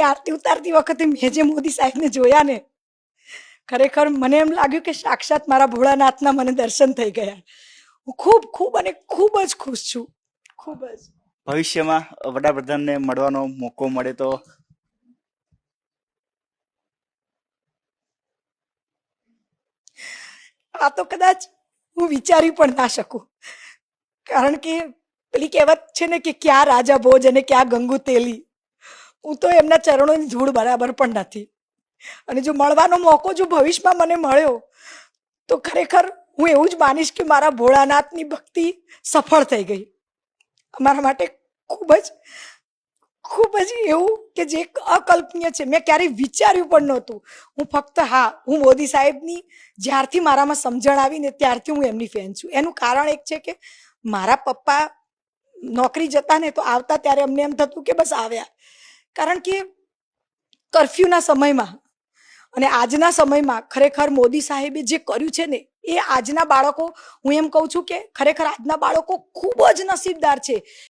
એ આરતી ઉતારતી વખતે મેં જે મોદી સાહેબને જોયા ને ખરેખર મને એમ લાગ્યું કે સાક્ષાત મારા ભોળાનાથના મને દર્શન થઈ ગયા. હું ખૂબ ખૂબ અને ખૂબ જ ખુશ છું. ખૂબ જ. ભવિષ્યમાં વડાપ્રધાનને મળવાનો મોકો મળે તો? આ તો કદાચ હું વિચારી પણ ના શકું. કારણ કે પેલી કહેવત છે ને કે ક્યાં રાજા ભોજ અને ક્યાં ગંગુ તેલી. હું તો એમના ચરણોની ધૂળ બરાબર પણ નથી. અને જો મળવાનો મોકો જો ભવિષ્યમાં મને મળ્યો, તો ખરેખર હું એવું જ માનીશ કે મારા ભોળાનાથની ભક્તિ સફળ થઈ ગઈ. અમારા માટે ખૂબ જ ખૂબ જ એવું કે જે અકલ્પનીય છે. મેં ક્યારેય વિચાર્યું પણ નહોતું. હું ફક્ત, હા, હું મોદી સાહેબની જ્યારથી મારામાં સમજણ આવી ને ત્યારથી હું એમની ફેન છું. એનું કારણ એક છે કે મારા પપ્પા નોકરી જતા ને તો આવતા ત્યારે અમને એમ થતું કે બસ આવ્યા. કારણ કે કર્ફ્યુના સમયમાં અને આજના સમયમાં ખરેખર મોદી સાહેબે જે કર્યું છે ને, એ આજના બાળકો, હું એમ કહું છું કે ખરેખર આજના બાળકો ખૂબ જ નસીબદાર છે.